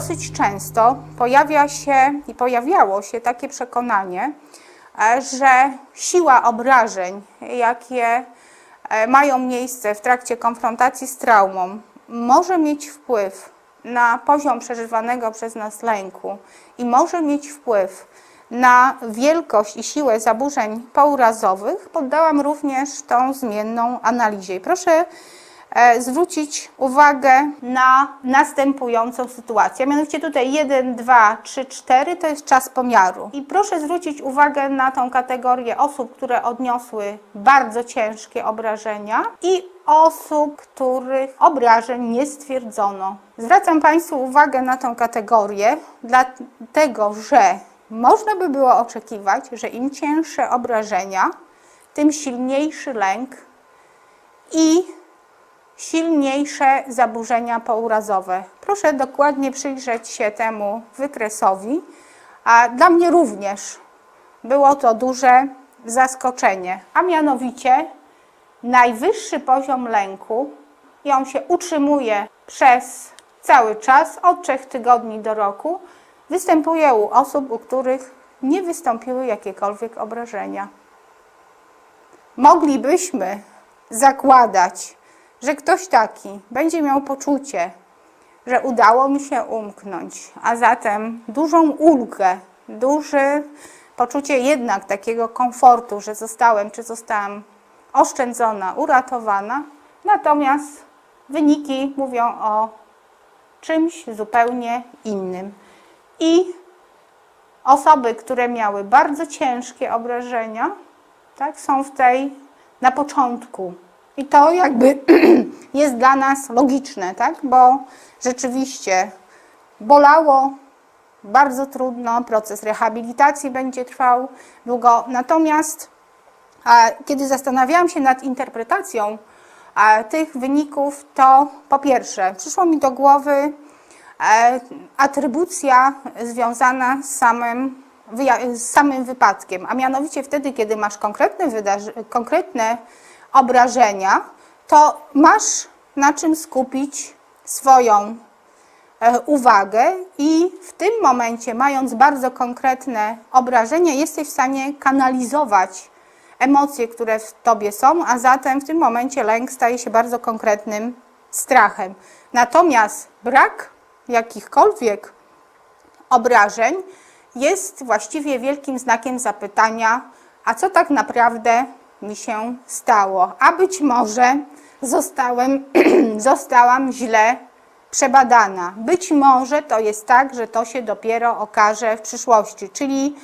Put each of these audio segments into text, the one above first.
dosyć często pojawia się i pojawiało się takie przekonanie, e, że siła obrażeń, jakie e, mają miejsce w trakcie konfrontacji z traumą, może mieć wpływ na poziom przeżywanego przez nas lęku i może mieć wpływ na wielkość i siłę zaburzeń pourazowych, poddałam również tą zmienną analizie. Proszę zwrócić uwagę na następującą sytuację. Mianowicie tutaj 1, 2, 3, 4 to jest czas pomiaru. I proszę zwrócić uwagę na tą kategorię osób, które odniosły bardzo ciężkie obrażenia i osób, których obrażeń nie stwierdzono. Zwracam Państwu uwagę na tą kategorię, dlatego że można by było oczekiwać, że im cięższe obrażenia, tym silniejszy lęk i silniejsze zaburzenia pourazowe. Proszę dokładnie przyjrzeć się temu wykresowi. A dla mnie również było to duże zaskoczenie, a mianowicie najwyższy poziom lęku i on się utrzymuje przez cały czas, od trzech tygodni do roku, występuje u osób, u których nie wystąpiły jakiekolwiek obrażenia. Moglibyśmy zakładać, że ktoś taki będzie miał poczucie, że udało mi się umknąć, a zatem dużą ulgę, duże poczucie jednak takiego komfortu, że zostałem czy zostałam oszczędzona, uratowana. Natomiast wyniki mówią o czymś zupełnie innym. I osoby, które miały bardzo ciężkie obrażenia, tak, są w tej na początku. I to jakby jest dla nas logiczne, tak? bo rzeczywiście bolało, bardzo trudno, proces rehabilitacji będzie trwał długo. Natomiast kiedy zastanawiałam się nad interpretacją tych wyników, to po pierwsze przyszło mi do głowy e, atrybucja związana z samym, z samym wypadkiem, a mianowicie wtedy, kiedy masz konkretne, konkretne obrażenia, to masz na czym skupić swoją e, uwagę i w tym momencie, mając bardzo konkretne obrażenia, jesteś w stanie kanalizować emocje, które w tobie są, a zatem w tym momencie lęk staje się bardzo konkretnym strachem. Natomiast brak jakichkolwiek obrażeń jest właściwie wielkim znakiem zapytania, a co tak naprawdę mi się stało? A być może zostałem, zostałam źle przebadana. Być może to jest tak, że to się dopiero okaże w przyszłości. Czyli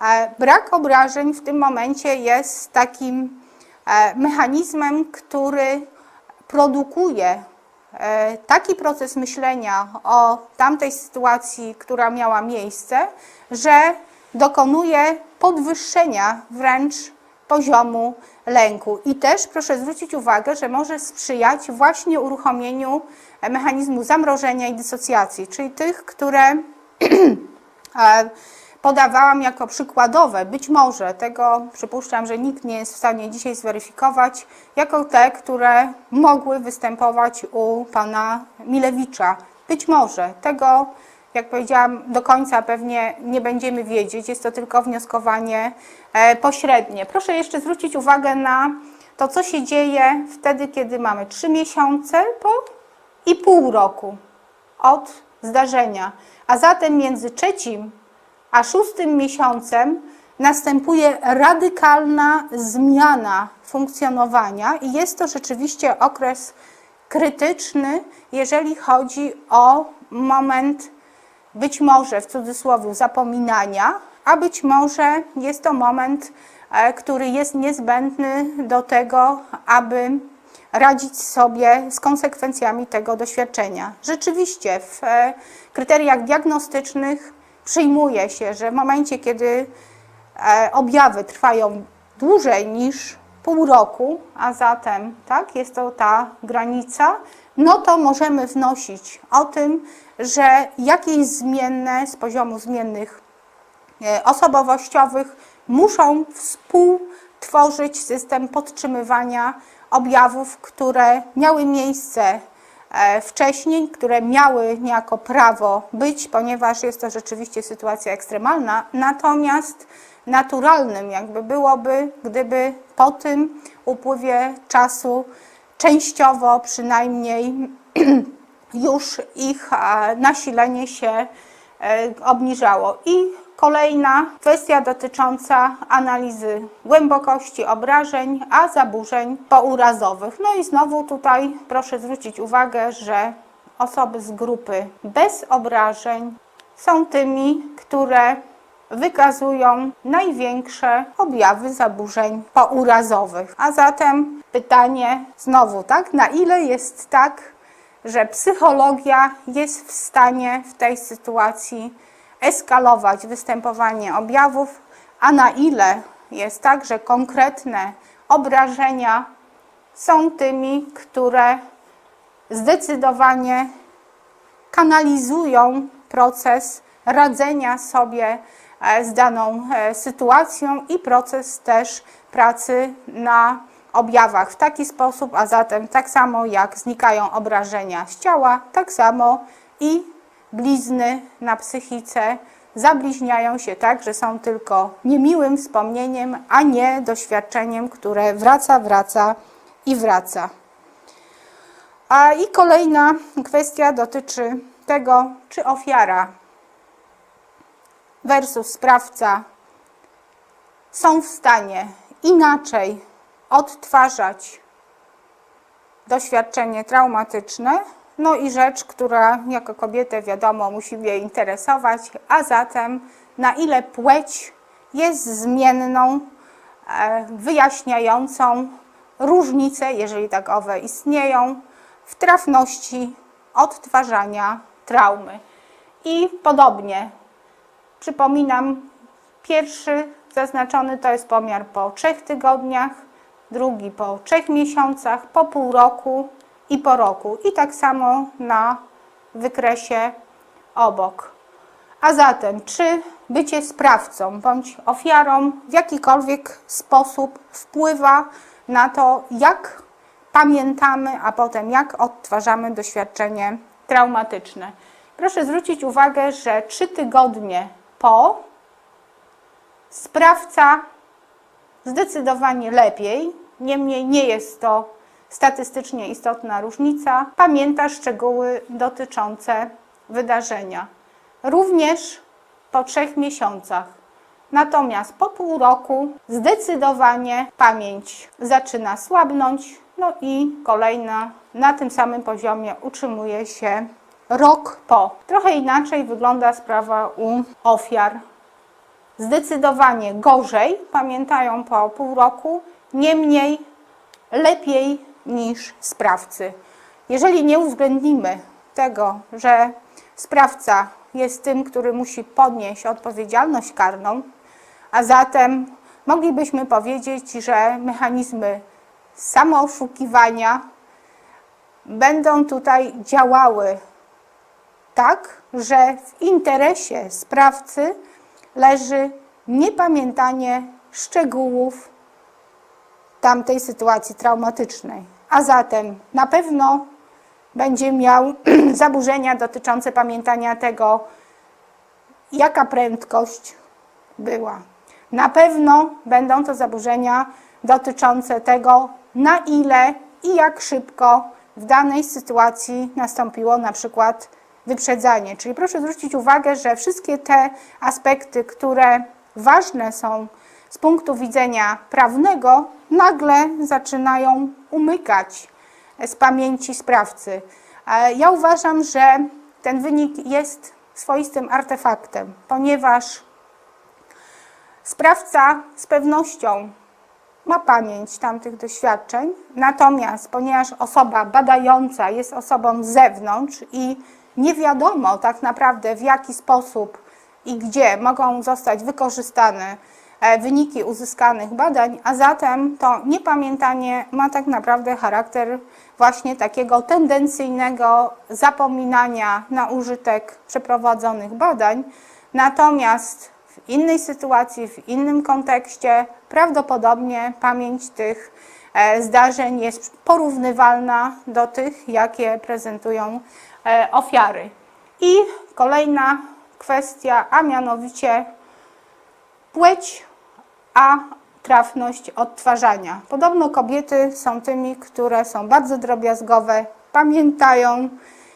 e, brak obrażeń w tym momencie jest takim e, mechanizmem, który produkuje e, taki proces myślenia o tamtej sytuacji, która miała miejsce, że dokonuje podwyższenia wręcz poziomu lęku. I też proszę zwrócić uwagę, że może sprzyjać właśnie uruchomieniu mechanizmu zamrożenia i dysocjacji, czyli tych, które e, podawałam jako przykładowe, być może tego przypuszczam, że nikt nie jest w stanie dzisiaj zweryfikować, jako te, które mogły występować u pana Milewicza. Być może tego, jak powiedziałam, do końca pewnie nie będziemy wiedzieć, jest to tylko wnioskowanie e, pośrednie. Proszę jeszcze zwrócić uwagę na to, co się dzieje wtedy, kiedy mamy 3 miesiące po i pół roku od zdarzenia. A zatem między trzecim a szóstym miesiącem następuje radykalna zmiana funkcjonowania i jest to rzeczywiście okres krytyczny, jeżeli chodzi o moment być może w cudzysłowie zapominania, a być może jest to moment, e, który jest niezbędny do tego, aby radzić sobie z konsekwencjami tego doświadczenia. Rzeczywiście w e, kryteriach diagnostycznych przyjmuje się, że w momencie, kiedy e, objawy trwają dłużej niż pół roku, a zatem tak, jest to ta granica, no to możemy wnosić o tym, że jakieś zmienne z poziomu zmiennych e, osobowościowych muszą współtworzyć system podtrzymywania objawów, które miały miejsce e, wcześniej, które miały niejako prawo być, ponieważ jest to rzeczywiście sytuacja ekstremalna. Natomiast naturalnym jakby byłoby, gdyby po tym upływie czasu częściowo przynajmniej już ich e, nasilenie się e, obniżało. I kolejna kwestia dotycząca analizy głębokości obrażeń, a zaburzeń pourazowych. No i znowu tutaj proszę zwrócić uwagę, że osoby z grupy bez obrażeń są tymi, które wykazują największe objawy zaburzeń pourazowych. A zatem pytanie znowu, tak, na ile jest tak, że psychologia jest w stanie w tej sytuacji eskalować występowanie objawów, a na ile jest tak, że konkretne obrażenia są tymi, które zdecydowanie kanalizują proces radzenia sobie z daną e, sytuacją i proces też pracy na objawach w taki sposób, a zatem tak samo jak znikają obrażenia z ciała, tak samo i blizny na psychice zabliźniają się tak, że są tylko niemiłym wspomnieniem, a nie doświadczeniem, które wraca, wraca i wraca. A i kolejna kwestia dotyczy tego, czy ofiara versus sprawca są w stanie inaczej odtwarzać doświadczenie traumatyczne. No i rzecz, która jako kobietę wiadomo musi mnie interesować, a zatem na ile płeć jest zmienną, e, wyjaśniającą różnice, jeżeli tak owe istnieją, w trafności odtwarzania traumy. I podobnie, przypominam, pierwszy zaznaczony to jest pomiar po trzech tygodniach, drugi po trzech miesiącach, po pół roku i po roku. I tak samo na wykresie obok. A zatem, czy bycie sprawcą bądź ofiarą w jakikolwiek sposób wpływa na to, jak pamiętamy, a potem jak odtwarzamy doświadczenie traumatyczne. Proszę zwrócić uwagę, że trzy tygodnie po sprawca zdecydowanie lepiej, niemniej nie jest to statystycznie istotna różnica, pamięta szczegóły dotyczące wydarzenia. Również po trzech miesiącach. Natomiast po pół roku zdecydowanie pamięć zaczyna słabnąć, no i kolejna na tym samym poziomie utrzymuje się rok po. Trochę inaczej wygląda sprawa u ofiar. Zdecydowanie gorzej pamiętają po pół roku, niemniej lepiej niż sprawcy. Jeżeli nie uwzględnimy tego, że sprawca jest tym, który musi podnieść odpowiedzialność karną, a zatem moglibyśmy powiedzieć, że mechanizmy samooszukiwania będą tutaj działały tak, że w interesie sprawcy leży niepamiętanie szczegółów tamtej sytuacji traumatycznej. A zatem na pewno będzie miał zaburzenia dotyczące pamiętania tego, jaka prędkość była. Na pewno będą to zaburzenia dotyczące tego, na ile i jak szybko w danej sytuacji nastąpiło na przykład wyprzedzanie. Czyli proszę zwrócić uwagę, że wszystkie te aspekty, które ważne są z punktu widzenia prawnego, nagle zaczynają umykać z pamięci sprawcy. E, ja uważam, że ten wynik jest swoistym artefaktem, ponieważ sprawca z pewnością ma pamięć tamtych doświadczeń, natomiast ponieważ osoba badająca jest osobą z zewnątrz i nie wiadomo tak naprawdę w jaki sposób i gdzie mogą zostać wykorzystane e, wyniki uzyskanych badań, a zatem to niepamiętanie ma tak naprawdę charakter właśnie takiego tendencyjnego zapominania na użytek przeprowadzonych badań. Natomiast w innej sytuacji, w innym kontekście prawdopodobnie pamięć tych e, zdarzeń jest porównywalna do tych, jakie prezentują ofiary. I kolejna kwestia, a mianowicie płeć, a trafność odtwarzania. Podobno kobiety są tymi, które są bardzo drobiazgowe, pamiętają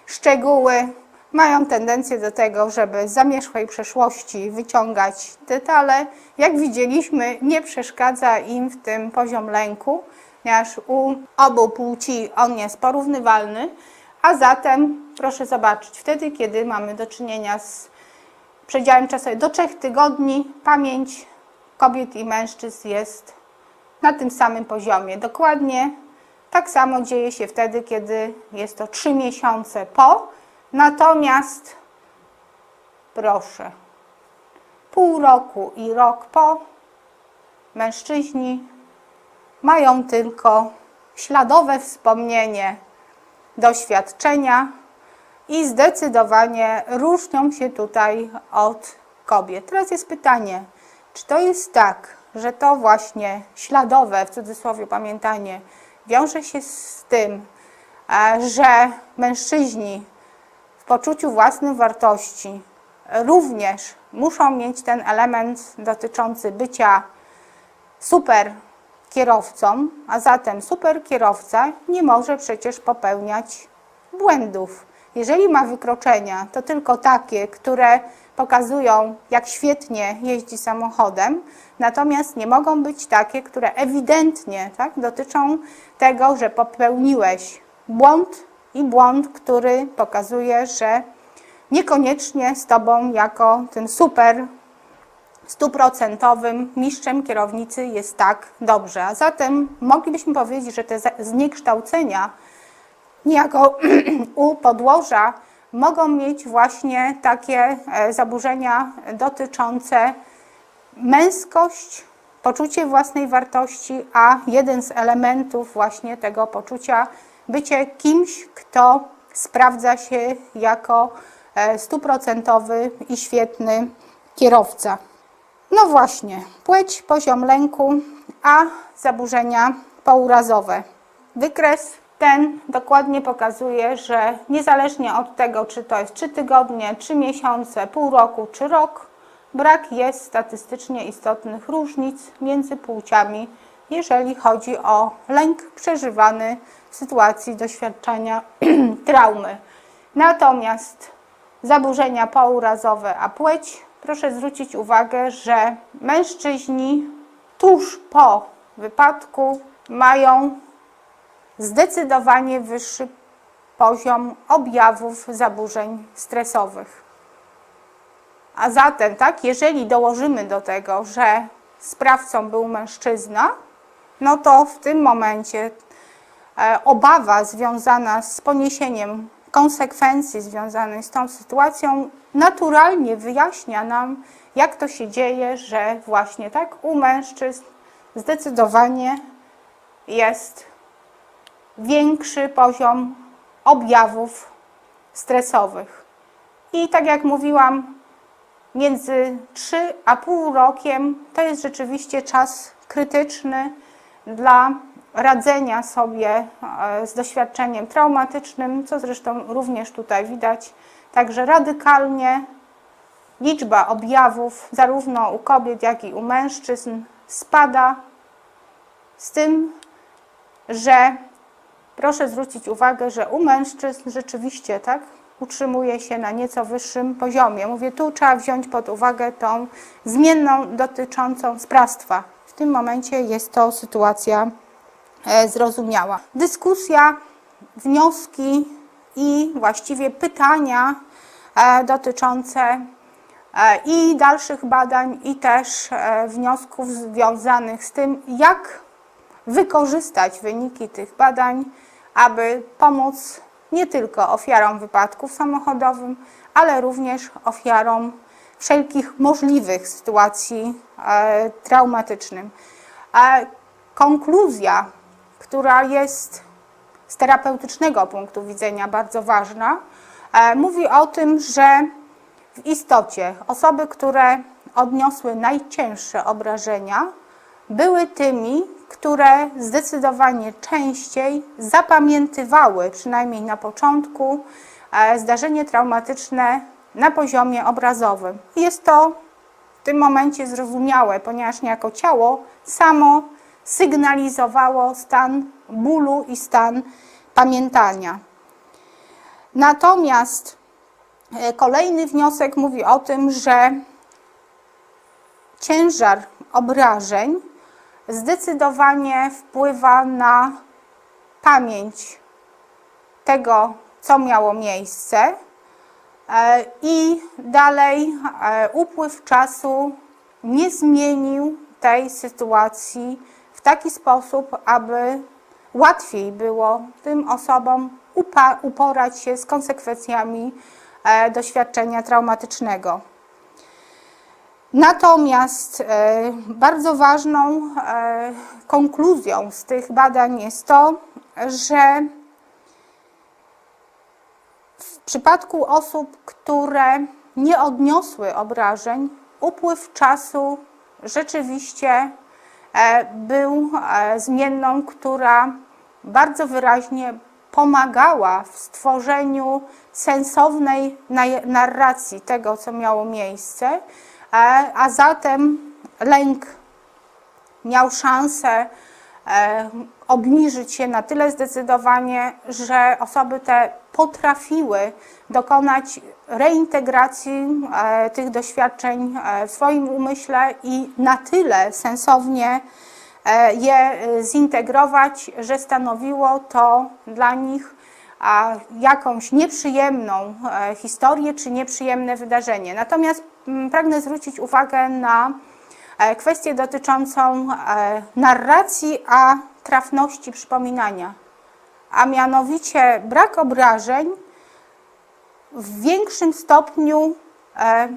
szczegóły, mają tendencję do tego, żeby z zamierzchłej przeszłości wyciągać detale. Jak widzieliśmy, nie przeszkadza im w tym poziom lęku, ponieważ u obu płci on jest porównywalny, a zatem proszę zobaczyć, wtedy kiedy mamy do czynienia z przedziałem czasowym do trzech tygodni, pamięć kobiet i mężczyzn jest na tym samym poziomie. Dokładnie tak samo dzieje się wtedy, kiedy jest to trzy miesiące po. Natomiast proszę, pół roku i rok po mężczyźni mają tylko śladowe wspomnienie doświadczenia i zdecydowanie różnią się tutaj od kobiet. Teraz jest pytanie, czy to jest tak, że to właśnie śladowe, w cudzysłowie pamiętanie, wiąże się z tym, e, że mężczyźni w poczuciu własnej wartości również muszą mieć ten element dotyczący bycia super kierowcą, a zatem super kierowca nie może przecież popełniać błędów. Jeżeli ma wykroczenia, to tylko takie, które pokazują, jak świetnie jeździ samochodem, natomiast nie mogą być takie, które ewidentnie tak, dotyczą tego, że popełniłeś błąd i błąd, który pokazuje, że niekoniecznie z Tobą jako tym super stuprocentowym mistrzem kierownicy jest tak dobrze. A zatem moglibyśmy powiedzieć, że te zniekształcenia niejako u podłoża mogą mieć właśnie takie e, zaburzenia dotyczące męskość, poczucie własnej wartości, a jeden z elementów właśnie tego poczucia bycie kimś, kto sprawdza się jako e, stuprocentowy i świetny kierowca. No właśnie, płeć, poziom lęku, a zaburzenia pourazowe. Wykres ten dokładnie pokazuje, że niezależnie od tego, czy to jest 3 tygodnie, 3 miesiące, pół roku czy rok, brak jest statystycznie istotnych różnic między płciami, jeżeli chodzi o lęk przeżywany w sytuacji doświadczenia traumy. Natomiast zaburzenia pourazowe, a płeć, proszę zwrócić uwagę, że mężczyźni tuż po wypadku mają zdecydowanie wyższy poziom objawów zaburzeń stresowych. A zatem, tak, jeżeli dołożymy do tego, że sprawcą był mężczyzna, no to w tym momencie e, obawa związana z poniesieniem konsekwencji związanych z tą sytuacją naturalnie wyjaśnia nam, jak to się dzieje, że właśnie tak u mężczyzn zdecydowanie jest większy poziom objawów stresowych. I tak jak mówiłam, między 3 a pół rokiem to jest rzeczywiście czas krytyczny dla radzenia sobie e, z doświadczeniem traumatycznym, co zresztą również tutaj widać. Także radykalnie liczba objawów zarówno u kobiet, jak i u mężczyzn spada, z tym, że proszę zwrócić uwagę, że u mężczyzn rzeczywiście tak utrzymuje się na nieco wyższym poziomie. Mówię, tu trzeba wziąć pod uwagę tą zmienną dotyczącą sprawstwa. W tym momencie jest to sytuacja zrozumiała. Dyskusja, wnioski i właściwie pytania e, dotyczące e, i dalszych badań, i też wniosków związanych z tym, jak wykorzystać wyniki tych badań aby pomóc nie tylko ofiarom wypadków samochodowych, ale również ofiarom wszelkich możliwych sytuacji e, traumatycznych. Konkluzja, która jest z terapeutycznego punktu widzenia bardzo ważna, e, mówi o tym, że w istocie osoby, które odniosły najcięższe obrażenia, były tymi, które zdecydowanie częściej zapamiętywały, przynajmniej na początku, e, zdarzenie traumatyczne na poziomie obrazowym. Jest to w tym momencie zrozumiałe, ponieważ niejako ciało samo sygnalizowało stan bólu i stan pamiętania. Natomiast e, kolejny wniosek mówi o tym, że ciężar obrażeń zdecydowanie wpływa na pamięć tego, co miało miejsce. E, I dalej e, upływ czasu nie zmienił tej sytuacji w taki sposób, aby łatwiej było tym osobom uporać się z konsekwencjami e, doświadczenia traumatycznego. Natomiast e, bardzo ważną e, konkluzją z tych badań jest to, że w przypadku osób, które nie odniosły obrażeń, upływ czasu rzeczywiście był zmienną, która bardzo wyraźnie pomagała w stworzeniu sensownej narracji tego, co miało miejsce E, a zatem lęk miał szansę e, obniżyć się na tyle zdecydowanie, że osoby te potrafiły dokonać reintegracji e, tych doświadczeń w swoim umyśle i na tyle sensownie je zintegrować, że stanowiło to dla nich jakąś nieprzyjemną historię czy nieprzyjemne wydarzenie. Natomiast Mm, pragnę zwrócić uwagę na e, kwestię dotyczącą e, narracji, a trafności przypominania. A mianowicie brak obrażeń w większym stopniu e,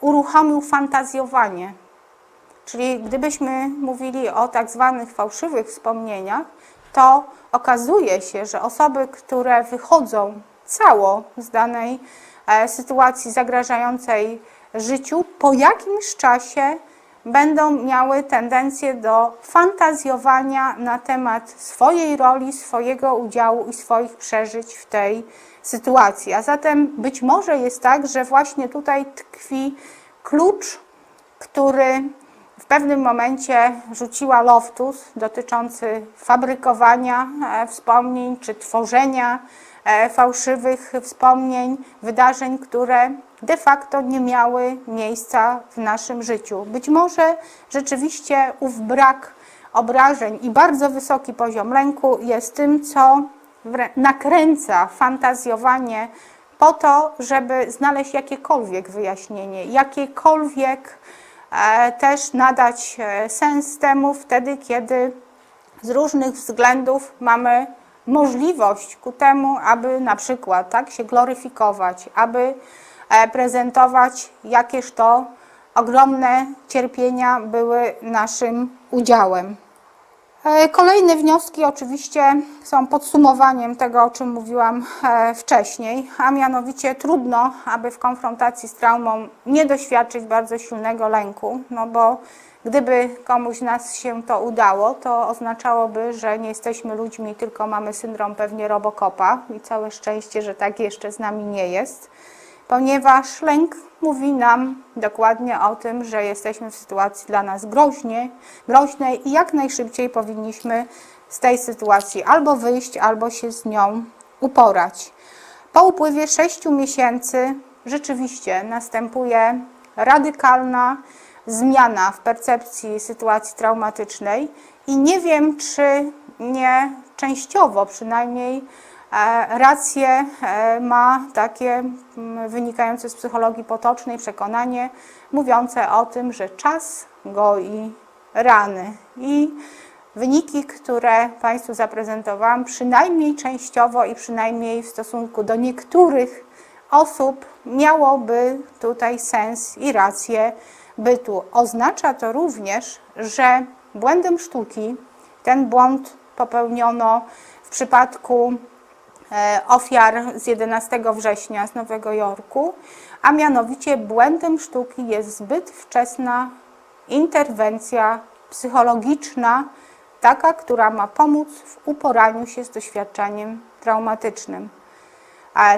uruchomił fantazjowanie. Czyli gdybyśmy mówili o tak zwanych fałszywych wspomnieniach, to okazuje się, że osoby, które wychodzą cało z danej sytuacji zagrażającej życiu po jakimś czasie będą miały tendencję do fantazjowania na temat swojej roli, swojego udziału i swoich przeżyć w tej sytuacji. A zatem być może jest tak, że właśnie tutaj tkwi klucz, który w pewnym momencie rzuciła Loftus dotyczący fabrykowania e, wspomnień czy tworzenia e, fałszywych wspomnień, wydarzeń, które de facto nie miały miejsca w naszym życiu. Być może rzeczywiście ów brak obrażeń i bardzo wysoki poziom lęku jest tym, co nakręca fantazjowanie po to, żeby znaleźć jakiekolwiek wyjaśnienie, jakiekolwiek e, też nadać e, sens temu wtedy, kiedy z różnych względów mamy możliwość ku temu, aby na przykład tak się gloryfikować, aby E, prezentować, jakież to ogromne cierpienia były naszym udziałem. E, kolejne wnioski oczywiście są podsumowaniem tego, o czym mówiłam e, wcześniej, a mianowicie trudno, aby w konfrontacji z traumą nie doświadczyć bardzo silnego lęku, no bo gdyby komuś z nas się to udało, to oznaczałoby, że nie jesteśmy ludźmi, tylko mamy syndrom pewnie Robocopa i całe szczęście, że tak jeszcze z nami nie jest ponieważ lęk mówi nam dokładnie o tym, że jesteśmy w sytuacji dla nas groźnie, groźnej i jak najszybciej powinniśmy z tej sytuacji albo wyjść, albo się z nią uporać. Po upływie 6 miesięcy rzeczywiście następuje radykalna zmiana w percepcji sytuacji traumatycznej i nie wiem, czy nie częściowo przynajmniej rację e, ma takie wynikające z psychologii potocznej przekonanie mówiące o tym, że czas goi rany. I wyniki, które Państwu zaprezentowałam, przynajmniej częściowo i przynajmniej w stosunku do niektórych osób, miałoby tutaj sens i rację bytu. Oznacza to również, że błędem sztuki ten błąd popełniono w przypadku E, ofiar z 11 września z Nowego Jorku, a mianowicie błędem sztuki jest zbyt wczesna interwencja psychologiczna taka, która ma pomóc w uporaniu się z doświadczeniem traumatycznym.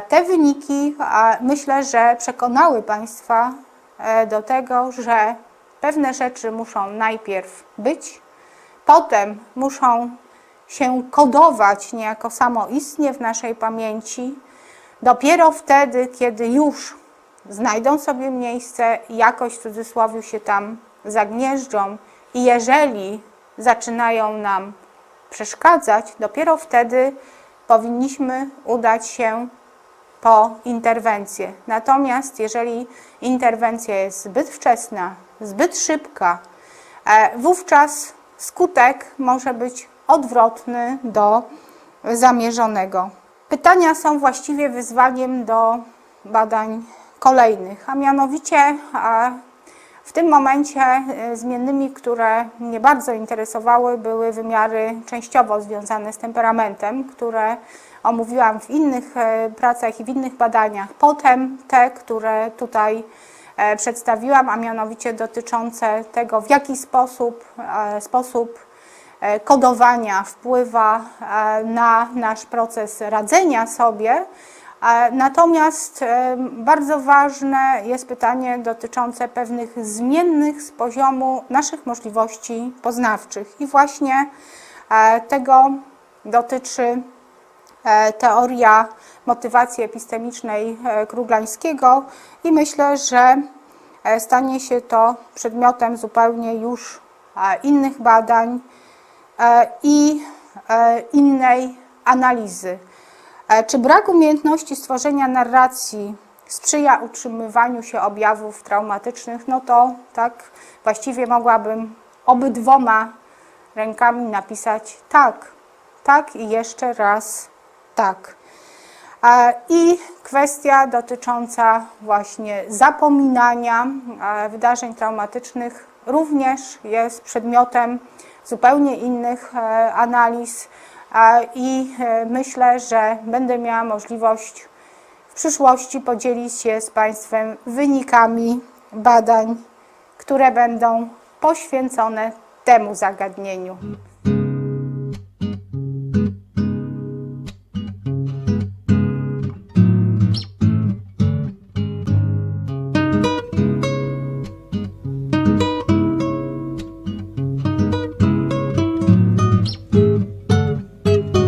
Te wyniki myślę, że przekonały Państwa e, do tego, że pewne rzeczy muszą najpierw być, potem muszą się kodować niejako samoistnie w naszej pamięci. Dopiero wtedy, kiedy już znajdą sobie miejsce, jakoś w cudzysłowie się tam zagnieżdżą i jeżeli zaczynają nam przeszkadzać, dopiero wtedy powinniśmy udać się po interwencję. Natomiast jeżeli interwencja jest zbyt wczesna, zbyt szybka, e, wówczas skutek może być odwrotny do zamierzonego. Pytania są właściwie wyzwaniem do badań kolejnych, a mianowicie w tym momencie e, zmiennymi, które mnie bardzo interesowały, były wymiary częściowo związane z temperamentem, które omówiłam w innych e, pracach i w innych badaniach. Potem te, które tutaj e, przedstawiłam, a mianowicie dotyczące tego, w jaki sposób, e, sposób kodowania wpływa e, na nasz proces radzenia sobie. E, Natomiast e, bardzo ważne jest pytanie dotyczące pewnych zmiennych z poziomu naszych możliwości poznawczych. I właśnie e, tego dotyczy e, teoria motywacji epistemicznej e, Kruglańskiego i myślę, że e, stanie się to przedmiotem zupełnie już e, innych badań e, i e, innej analizy. E, Czy brak umiejętności stworzenia narracji sprzyja utrzymywaniu się objawów traumatycznych? No to tak właściwie mogłabym obydwoma rękami napisać tak, tak i jeszcze raz tak. E, I kwestia dotycząca właśnie zapominania e, wydarzeń traumatycznych również jest przedmiotem zupełnie innych e, analiz i e, myślę, że będę miała możliwość w przyszłości podzielić się z Państwem wynikami badań, które będą poświęcone temu zagadnieniu.